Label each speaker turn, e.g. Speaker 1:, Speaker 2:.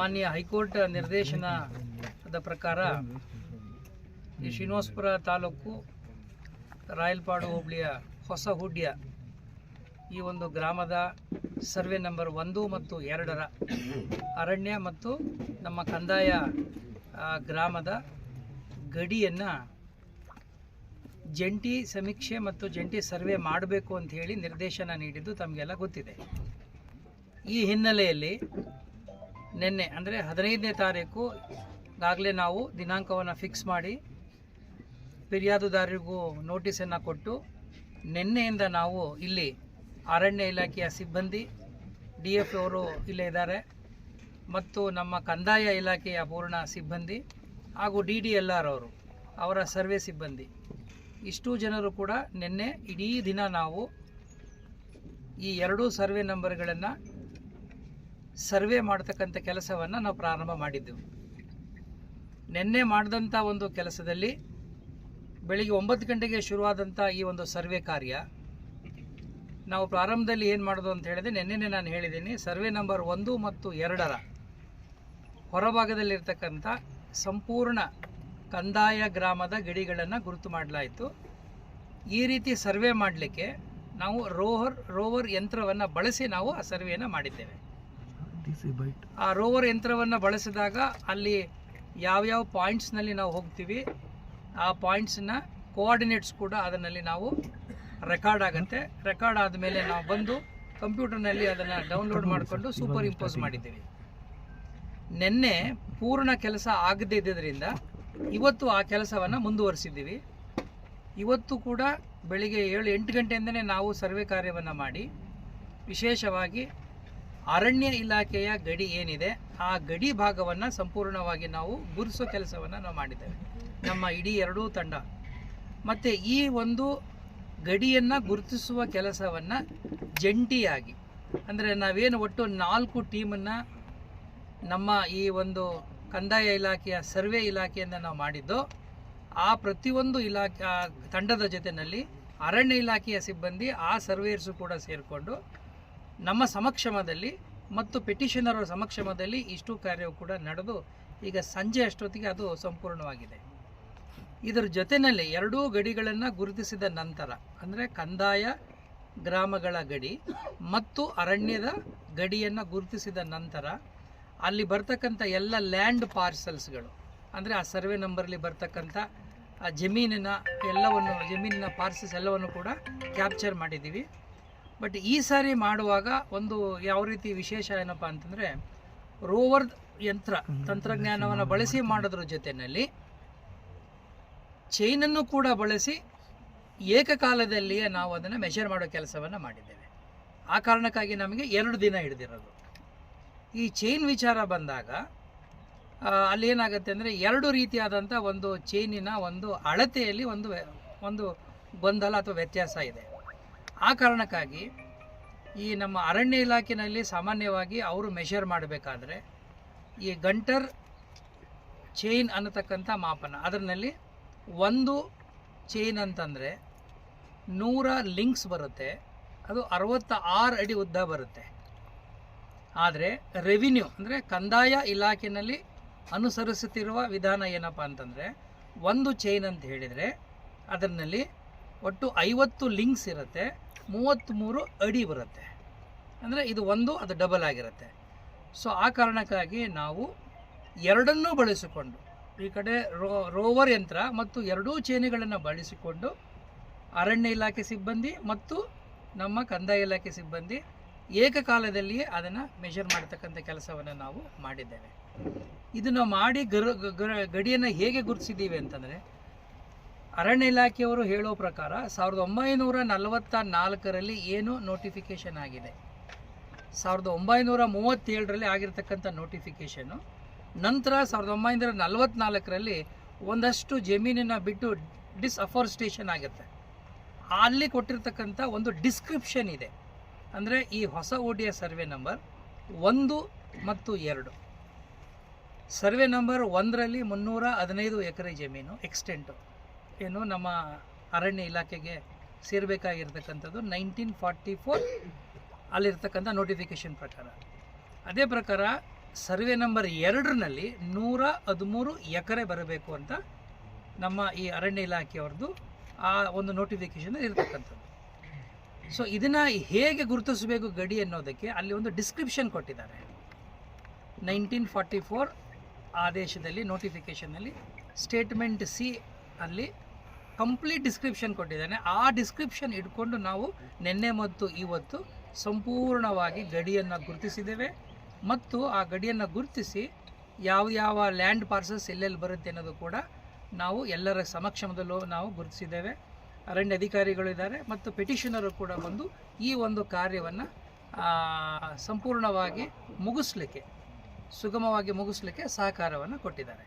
Speaker 1: ಮಾನ್ಯ ಹೈಕೋರ್ಟ್ ನಿರ್ದೇಶನದ ಪ್ರಕಾರ ಈ ಶ್ರೀನಿವಾಸಪುರ ತಾಲೂಕು ರಾಯಲ್ಪಾಡು ಹೋಬಳಿಯ ಹೊಸ ಹುಡ್ಯ ಈ ಒಂದು ಗ್ರಾಮದ ಸರ್ವೆ ನಂಬರ್ ಒಂದು ಮತ್ತು ಎರಡರ ಅರಣ್ಯ ಮತ್ತು ನಮ್ಮ ಕಂದಾಯ ಗ್ರಾಮದ ಗಡಿಯನ್ನು ಜಂಟಿ ಸಮೀಕ್ಷೆ ಮತ್ತು ಜಂಟಿ ಸರ್ವೆ ಮಾಡಬೇಕು ಅಂತ ಹೇಳಿ ನಿರ್ದೇಶನ ನೀಡಿದ್ದು ತಮಗೆಲ್ಲ ಗೊತ್ತಿದೆ. ಈ ಹಿನ್ನೆಲೆಯಲ್ಲಿ ನಿನ್ನೆ, ಅಂದರೆ ಹದಿನೈದನೇ ತಾರೀಕು ಆಗಲೇ ನಾವು ದಿನಾಂಕವನ್ನು ಫಿಕ್ಸ್ ಮಾಡಿ ಫಿರ್ಯಾದುದಾರರಿಗೂ ನೋಟಿಸನ್ನು ಕೊಟ್ಟು ನಿನ್ನೆಯಿಂದ ನಾವು ಇಲ್ಲಿ ಅರಣ್ಯ ಇಲಾಖೆಯ ಸಿಬ್ಬಂದಿ, ಡಿ ಎಫ್ ಅವರು ಇಲ್ಲೇ ಇದ್ದಾರೆ ಮತ್ತು ನಮ್ಮ ಕಂದಾಯ ಇಲಾಖೆಯ ಪೂರ್ಣ ಸಿಬ್ಬಂದಿ ಹಾಗೂ ಡಿ ಡಿ ಎಲ್ ಆರ್ ಅವರು, ಅವರ ಸರ್ವೆ ಸಿಬ್ಬಂದಿ. ಇಷ್ಟು ಜನರು ಕೂಡ ನಿನ್ನೆ ಇಡೀ ದಿನ ನಾವು ಈ ಎರಡೂ ಸರ್ವೆ ನಂಬರ್ಗಳನ್ನು ಸರ್ವೆ ಮಾಡ್ತಕ್ಕಂಥ ಕೆಲಸವನ್ನು ನಾವು ಪ್ರಾರಂಭ ಮಾಡಿದ್ದೆವು. ನಿನ್ನೆ ಮಾಡಿದಂಥ ಒಂದು ಕೆಲಸದಲ್ಲಿ ಬೆಳಿಗ್ಗೆ ಒಂಬತ್ತು ಗಂಟೆಗೆ ಶುರುವಾದಂಥ ಈ ಒಂದು ಸರ್ವೆ ಕಾರ್ಯ, ನಾವು ಪ್ರಾರಂಭದಲ್ಲಿ ಏನು ಮಾಡೋದು ಅಂತ ಹೇಳಿದೆ ನಿನ್ನೆನೆ ನಾನು ಹೇಳಿದ್ದೀನಿ, ಸರ್ವೆ ನಂಬರ್ ಒಂದು ಮತ್ತು ಎರಡರ ಹೊರಭಾಗದಲ್ಲಿರ್ತಕ್ಕಂಥ ಸಂಪೂರ್ಣ ಕಂದಾಯ ಗ್ರಾಮದ ಗಡಿಗಳನ್ನು ಗುರುತು ಮಾಡಲಾಯಿತು. ಈ ರೀತಿ ಸರ್ವೆ ಮಾಡಲಿಕ್ಕೆ ನಾವು ರೋವರ್ ರೋವರ್ ಯಂತ್ರವನ್ನು ಬಳಸಿ ನಾವು ಆ ಸರ್ವೆಯನ್ನು ಮಾಡಿದ್ದೇವೆ. ಆ ರೋವರ್ ಯಂತ್ರವನ್ನು ಬಳಸಿದಾಗ ಅಲ್ಲಿ ಯಾವ್ಯಾವ ಪಾಯಿಂಟ್ಸ್ನಲ್ಲಿ ನಾವು ಹೋಗ್ತೀವಿ ಆ ಪಾಯಿಂಟ್ಸನ್ನ ಕೋಆರ್ಡಿನೇಟ್ಸ್ ಕೂಡ ಅದರಲ್ಲಿ ನಾವು ರೆಕಾರ್ಡ್ ಆಗುತ್ತೆ. ರೆಕಾರ್ಡ್ ಆದಮೇಲೆ ನಾವು ಬಂದು ಕಂಪ್ಯೂಟರ್ನಲ್ಲಿ ಅದನ್ನು ಡೌನ್ಲೋಡ್ ಮಾಡಿಕೊಂಡು ಸೂಪರ್ ಇಂಪೋಸ್ ಮಾಡಿದ್ದೀವಿ. ನಿನ್ನೆ ಪೂರ್ಣ ಕೆಲಸ ಆಗದೇ ಇದ್ದರಿಂದ ಇವತ್ತು ಆ ಕೆಲಸವನ್ನು ಮುಂದುವರಿಸಿದ್ದೀವಿ. ಇವತ್ತು ಕೂಡ ಬೆಳಿಗ್ಗೆ ಏಳು ಎಂಟು ಗಂಟೆಯಿಂದನೇ ನಾವು ಸರ್ವೆ ಕಾರ್ಯವನ್ನು ಮಾಡಿ ವಿಶೇಷವಾಗಿ ಅರಣ್ಯ ಇಲಾಖೆಯ ಗಡಿ ಏನಿದೆ, ಆ ಗಡಿ ಭಾಗವನ್ನು ಸಂಪೂರ್ಣವಾಗಿ ನಾವು ಗುರುಸೋ ಕೆಲಸವನ್ನು ನಾವು ಮಾಡಿದ್ದೇವೆ. ನಮ್ಮ ಇಡೀ ಎರಡೂ ತಂಡ. ಮತ್ತು ಈ ಒಂದು ಗಡಿಯನ್ನು ಗುರುತಿಸುವ ಕೆಲಸವನ್ನು ಜಂಟಿಯಾಗಿ, ಅಂದರೆ ನಾವೇನು ಒಟ್ಟು ನಾಲ್ಕು ಟೀಮನ್ನು ನಮ್ಮ ಈ ಒಂದು ಕಂದಾಯ ಇಲಾಖೆಯ ಸರ್ವೆ ಇಲಾಖೆಯನ್ನು ನಾವು ಮಾಡಿದ್ದು, ಆ ಪ್ರತಿಯೊಂದು ಇಲಾಖೆ ತಂಡದ ಜೊತೆಯಲ್ಲಿ ಅರಣ್ಯ ಇಲಾಖೆಯ ಸಿಬ್ಬಂದಿ ಆ ಸರ್ವೇಯರ್ಸು ಕೂಡ ಸೇರಿಕೊಂಡು ನಮ್ಮ ಸಮಕ್ಷಮದಲ್ಲಿ ಮತ್ತು ಪೆಟಿಷನರ್ ಸಮಕ್ಷಮದಲ್ಲಿ ಇಷ್ಟು ಕಾರ್ಯವು ಕೂಡ ನಡೆದು, ಈಗ ಸಂಜೆ ಅಷ್ಟೊತ್ತಿಗೆ ಅದು ಸಂಪೂರ್ಣವಾಗಿದೆ. ಇದರ ಜೊತೆಯಲ್ಲಿ ಎರಡೂ ಗಡಿಗಳನ್ನು ಗುರುತಿಸಿದ ನಂತರ, ಅಂದರೆ ಕಂದಾಯ, ಗ್ರಾಮಗಳ ಗಡಿ ಮತ್ತು ಅರಣ್ಯದ ಗಡಿಯನ್ನು ಗುರುತಿಸಿದ ನಂತರ, ಅಲ್ಲಿ ಬರ್ತಕ್ಕಂಥ ಎಲ್ಲ ಲ್ಯಾಂಡ್ ಪಾರ್ಸಲ್ಸ್ಗಳು ಅಂದರೆ ಆ ಸರ್ವೆ ನಂಬರಲ್ಲಿ ಬರ್ತಕ್ಕಂಥ ಆ ಜಮೀನಿನ ಎಲ್ಲವನ್ನು, ಜಮೀನಿನ ಪಾರ್ಸಲ್ಸ್ ಎಲ್ಲವನ್ನು ಕೂಡ ಕ್ಯಾಪ್ಚರ್ ಮಾಡಿದ್ದೀವಿ. ಬಟ್ ಈ ಸಾರಿ ಮಾಡುವಾಗ ಒಂದು ಯಾವ ರೀತಿ ವಿಶೇಷ ಏನಪ್ಪ ಅಂತಂದರೆ ರೋವರ್ ಯಂತ್ರ ತಂತ್ರಜ್ಞಾನವನ್ನು ಬಳಸಿ ಮಾಡೋದ್ರ ಜೊತೆಯಲ್ಲಿ ಚೈನನ್ನು ಕೂಡ ಬಳಸಿ ಏಕಕಾಲದಲ್ಲಿಯೇ ನಾವು ಅದನ್ನು ಮೆಷರ್ ಮಾಡೋ ಕೆಲಸವನ್ನು ಮಾಡಿದ್ದೇವೆ. ಆ ಕಾರಣಕ್ಕಾಗಿ ನಮಗೆ ಎರಡು ದಿನ ಹಿಡಿದಿರೋದು. ಈ ಚೈನ್ ವಿಚಾರ ಬಂದಾಗ ಅಲ್ಲಿ ಏನಾಗುತ್ತೆ ಅಂದರೆ ಎರಡು ರೀತಿಯಾದಂಥ ಒಂದು ಚೈನಿನ ಒಂದು ಅಳತೆಯಲ್ಲಿ ಒಂದು ಒಂದು ಗೊಂದಲ ಅಥವಾ ವ್ಯತ್ಯಾಸ ಇದೆ. ಆ ಕಾರಣಕ್ಕಾಗಿ ಈ ನಮ್ಮ ಅರಣ್ಯ ಇಲಾಖೆಯಲ್ಲಿ ಸಾಮಾನ್ಯವಾಗಿ ಅವರು ಮೆಷರ್ ಮಾಡಬೇಕಾದ್ರೆ ಈ ಗಂಟರ್ ಚೈನ್ ಅನ್ನತಕ್ಕಂಥ ಮಾಪನ. ಅದರಲ್ಲಿ ಒಂದು ಚೈನ್ ಅಂತಂದರೆ ನೂರ ಲಿಂಕ್ಸ್ ಬರುತ್ತೆ. ಅದು ಅರವತ್ತ ಆರು ಅಡಿ ಉದ್ದ ಬರುತ್ತೆ. ಆದರೆ ರೆವಿನ್ಯೂ ಅಂದರೆ ಕಂದಾಯ ಇಲಾಖೆಯಲ್ಲಿ ಅನುಸರಿಸುತ್ತಿರುವ ವಿಧಾನ ಏನಪ್ಪ ಅಂತಂದರೆ ಒಂದು ಚೈನ್ ಅಂತ ಹೇಳಿದರೆ ಅದರಲ್ಲಿ ಒಟ್ಟು ಐವತ್ತು ಲಿಂಕ್ಸ್ ಇರುತ್ತೆ. ಮೂವತ್ತ್ಮೂರು ಅಡಿ ಬರುತ್ತೆ. ಅಂದರೆ ಇದು ಒಂದು, ಅದು ಡಬಲ್ ಆಗಿರುತ್ತೆ. ಸೊ ಆ ಕಾರಣಕ್ಕಾಗಿ ನಾವು ಎರಡನ್ನೂ ಬಳಸಿಕೊಂಡು, ಈ ಕಡೆ ರೋ, ರೋವರ್ ಯಂತ್ರ ಮತ್ತು ಎರಡೂ ಚೇನೆಗಳನ್ನು ಬಳಸಿಕೊಂಡು ಅರಣ್ಯ ಇಲಾಖೆ ಸಿಬ್ಬಂದಿ ಮತ್ತು ನಮ್ಮ ಕಂದಾಯ ಇಲಾಖೆ ಸಿಬ್ಬಂದಿ ಏಕಕಾಲದಲ್ಲಿಯೇ ಅದನ್ನು ಮೆಷರ್ ಮಾಡತಕ್ಕಂಥ ಕೆಲಸವನ್ನು ನಾವು ಮಾಡಿದ್ದೇವೆ. ಇದನ್ನು ಮಾಡಿ ಗರು ಗಡಿಯನ್ನು ಹೇಗೆ ಗುರುತಿಸಿದ್ದೀವಿ ಅಂತಂದರೆ ಅರಣ್ಯ ಇಲಾಖೆಯವರು ಹೇಳೋ ಪ್ರಕಾರ ಸಾವಿರದ ಒಂಬೈನೂರ ನಲವತ್ತ ನಾಲ್ಕರಲ್ಲಿ ಏನು ನೋಟಿಫಿಕೇಷನ್ ಆಗಿದೆ? ಸಾವಿರದ ಒಂಬೈನೂರ ಮೂವತ್ತೇಳರಲ್ಲಿ ಆಗಿರತಕ್ಕಂಥ ನೋಟಿಫಿಕೇಷನ್ನು ನಂತರ ಸಾವಿರದ ಒಂಬೈನೂರ ನಲವತ್ನಾಲ್ಕರಲ್ಲಿ ಒಂದಷ್ಟು ಜಮೀನಿನ ಬಿಟ್ಟು ಡಿಸ್ ಅಫಾರೆಸ್ಟೇಷನ್ ಆಗುತ್ತೆ. ಅಲ್ಲಿ ಕೊಟ್ಟಿರ್ತಕ್ಕಂಥ ಒಂದು ಡಿಸ್ಕ್ರಿಪ್ಷನ್ ಇದೆ. ಅಂದರೆ ಈ ಹೊಸ ಓಡಿಯ ಸರ್ವೆ ನಂಬರ್ ಒಂದು ಮತ್ತು ಎರಡು. ಸರ್ವೆ ನಂಬರ್ ಒಂದರಲ್ಲಿ ಮುನ್ನೂರ ಹದಿನೈದು ಎಕರೆ ಜಮೀನು ಎಕ್ಸ್ಟೆಂಟು ಏನು ನಮ್ಮ ಅರಣ್ಯ ಇಲಾಖೆಗೆ ಸೇರಬೇಕಾಗಿರ್ತಕ್ಕಂಥದ್ದು ನೈನ್ಟೀನ್ ಫಾರ್ಟಿ ಫೋರ್ ಅಲ್ಲಿರ್ತಕ್ಕಂಥ ನೋಟಿಫಿಕೇಷನ್ ಪ್ರಕಾರ. ಅದೇ ಪ್ರಕಾರ ಸರ್ವೆ ನಂಬರ್ ಎರಡರಲ್ಲಿ ನೂರ ಹದಿಮೂರು ಎಕರೆ ಬರಬೇಕು ಅಂತ ನಮ್ಮ ಈ ಅರಣ್ಯ ಇಲಾಖೆಯವ್ರದ್ದು ಆ ಒಂದು ನೋಟಿಫಿಕೇಶನ್ ಇರತಕ್ಕಂಥದ್ದು. ಸೊ ಇದನ್ನು ಹೇಗೆ ಗುರುತಿಸಬೇಕು ಗಡಿ ಅನ್ನೋದಕ್ಕೆ ಅಲ್ಲಿ ಒಂದು ಡಿಸ್ಕ್ರಿಪ್ಷನ್ ಕೊಟ್ಟಿದ್ದಾರೆ. ನೈನ್ಟೀನ್ ಫಾರ್ಟಿ ಫೋರ್ ಆದೇಶದಲ್ಲಿ ನೋಟಿಫಿಕೇಷನಲ್ಲಿ ಸ್ಟೇಟ್ಮೆಂಟ್ ಸಿ ಅಲ್ಲಿ ಕಂಪ್ಲೀಟ್ ಡಿಸ್ಕ್ರಿಪ್ಷನ್ ಕೊಟ್ಟಿದ್ದಾನೆ. ಆ ಡಿಸ್ಕ್ರಿಪ್ಷನ್ ಇಟ್ಕೊಂಡು ನಾವು ನಿನ್ನೆ ಮತ್ತು ಇವತ್ತು ಸಂಪೂರ್ಣವಾಗಿ ಗಡಿಯನ್ನು ಗುರುತಿಸಿದ್ದೇವೆ. ಮತ್ತು ಆ ಗಡಿಯನ್ನು ಗುರುತಿಸಿ ಯಾವ ಯಾವ ಲ್ಯಾಂಡ್ ಪಾರ್ಸಲ್ಸ್ ಎಲ್ಲೆಲ್ಲಿ ಬರುತ್ತೆ ಅನ್ನೋದು ಕೂಡ ನಾವು ಎಲ್ಲರ ಸಮಕ್ಷಮದಲ್ಲೂ ನಾವು ಗುರುತಿಸಿದ್ದೇವೆ. ಅರಣ್ಯ ಅಧಿಕಾರಿಗಳು ಇದ್ದಾರೆ ಮತ್ತು ಪೆಟಿಷನರು ಕೂಡ ಬಂದು ಈ ಒಂದು ಕಾರ್ಯವನ್ನು ಸಂಪೂರ್ಣವಾಗಿ ಮುಗಿಸ್ಲಿಕ್ಕೆ, ಸುಗಮವಾಗಿ ಮುಗಿಸ್ಲಿಕ್ಕೆ ಸಹಕಾರವನ್ನು ಕೊಟ್ಟಿದ್ದಾರೆ.